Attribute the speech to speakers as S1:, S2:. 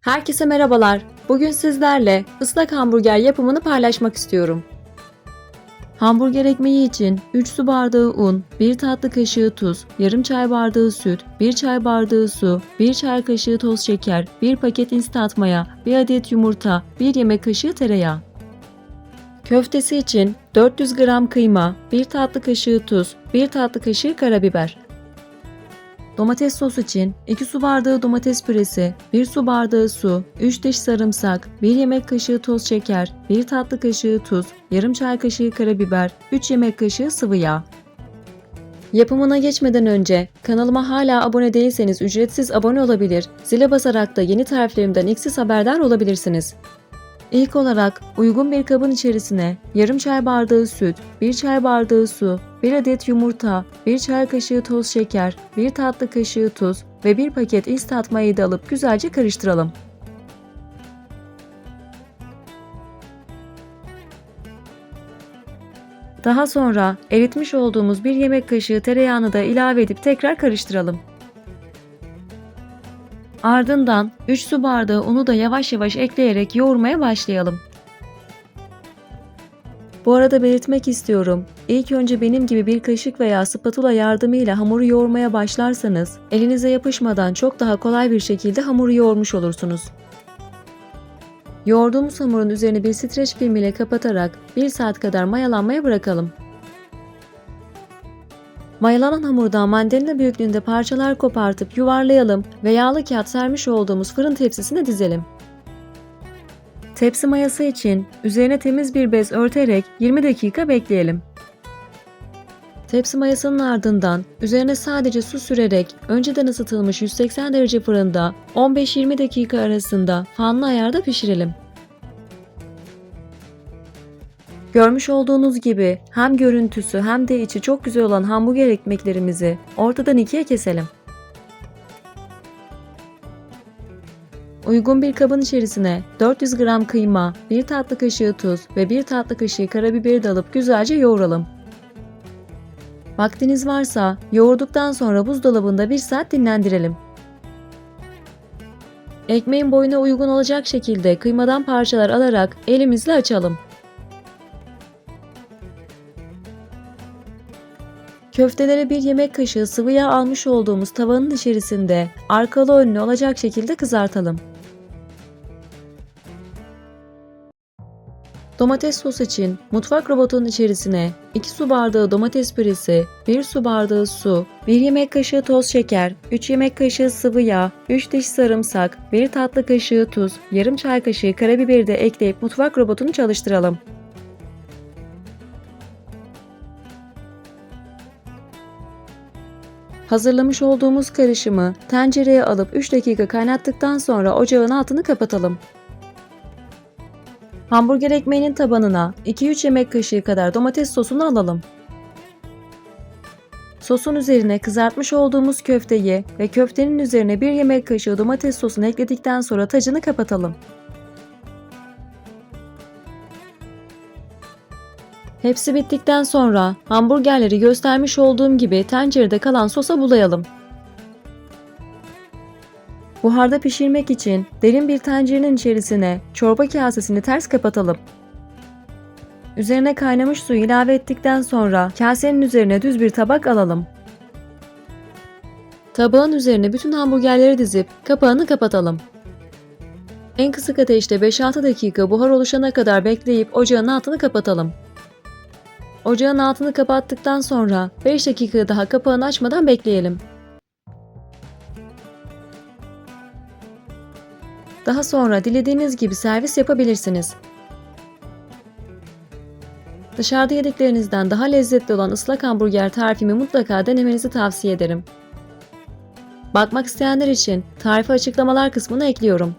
S1: Herkese merhabalar. Bugün sizlerle ıslak hamburger yapımını paylaşmak istiyorum. Hamburger ekmeği için 3 su bardağı un, 1 tatlı kaşığı tuz, yarım çay bardağı süt, 1 çay bardağı su, 1 çay kaşığı toz şeker, 1 paket instant maya, 1 adet yumurta, 1 yemek kaşığı tereyağı. Köftesi için 400 gram kıyma, 1 tatlı kaşığı tuz, 1 tatlı kaşığı karabiber. Domates sos için 2 su bardağı domates püresi, 1 su bardağı su, 3 diş sarımsak, 1 yemek kaşığı toz şeker, 1 tatlı kaşığı tuz, yarım çay kaşığı karabiber, 3 yemek kaşığı sıvı yağ. Yapımına geçmeden önce kanalıma hala abone değilseniz ücretsiz abone olabilir, zile basarak da yeni tariflerimden ilk siz haberdar olabilirsiniz. İlk olarak uygun bir kabın içerisine yarım çay bardağı süt, 1 çay bardağı su, 1 adet yumurta, 1 çay kaşığı toz şeker, 1 tatlı kaşığı tuz ve 1 paket instant mayayı da alıp güzelce karıştıralım. Daha sonra eritmiş olduğumuz 1 yemek kaşığı tereyağını da ilave edip tekrar karıştıralım. Ardından 3 su bardağı unu da yavaş yavaş ekleyerek yoğurmaya başlayalım. Bu arada belirtmek istiyorum. İlk önce benim gibi bir kaşık veya spatula yardımıyla hamuru yoğurmaya başlarsanız elinize yapışmadan çok daha kolay bir şekilde hamuru yoğurmuş olursunuz. Yoğurduğumuz hamurun üzerine bir streç film ile kapatarak 1 saat kadar mayalanmaya bırakalım. Mayalanan hamurdan mandalina büyüklüğünde parçalar kopartıp yuvarlayalım ve yağlı kağıt sermiş olduğumuz fırın tepsisine dizelim. Tepsi mayası için üzerine temiz bir bez örterek 20 dakika bekleyelim. Tepsi mayasının ardından üzerine sadece su sürerek önceden ısıtılmış 180 derece fırında 15-20 dakika arasında fanlı ayarda pişirelim. Görmüş olduğunuz gibi hem görüntüsü hem de içi çok güzel olan hamburger ekmeklerimizi ortadan ikiye keselim. Uygun bir kabın içerisine 400 gram kıyma, 1 tatlı kaşığı tuz ve 1 tatlı kaşığı karabiberi de alıp güzelce yoğuralım. Vaktiniz varsa yoğurduktan sonra buzdolabında 1 saat dinlendirelim. Ekmeğin boyuna uygun olacak şekilde kıymadan parçalar alarak elimizle açalım. Köfteleri bir yemek kaşığı sıvı yağ almış olduğumuz tavanın içerisinde arkalı önlü olacak şekilde kızartalım. Domates sos için mutfak robotunun içerisine 2 su bardağı domates püresi, 1 su bardağı su, 1 yemek kaşığı toz şeker, 3 yemek kaşığı sıvı yağ, 3 diş sarımsak, 1 tatlı kaşığı tuz, yarım çay kaşığı karabiberi de ekleyip mutfak robotunu çalıştıralım. Hazırlamış olduğumuz karışımı tencereye alıp 3 dakika kaynattıktan sonra ocağın altını kapatalım. Hamburger ekmeğinin tabanına 2-3 yemek kaşığı kadar domates sosunu alalım. Sosun üzerine kızartmış olduğumuz köfteyi ve köftenin üzerine 1 yemek kaşığı domates sosunu ekledikten sonra tacını kapatalım. Hepsi bittikten sonra hamburgerleri göstermiş olduğum gibi tencerede kalan sosa bulayalım. Buharda pişirmek için derin bir tencerenin içerisine çorba kasesini ters kapatalım. Üzerine kaynamış suyu ilave ettikten sonra kasenin üzerine düz bir tabak alalım. Tabağın üzerine bütün hamburgerleri dizip kapağını kapatalım. En kısık ateşte 5-6 dakika buhar oluşana kadar bekleyip ocağın altını kapatalım. Ocağın altını kapattıktan sonra 5 dakika daha kapağını açmadan bekleyelim. Daha sonra dilediğiniz gibi servis yapabilirsiniz. Dışarıda yediklerinizden daha lezzetli olan ıslak hamburger tarifimi mutlaka denemenizi tavsiye ederim. Bakmak isteyenler için tarifi açıklamalar kısmına ekliyorum.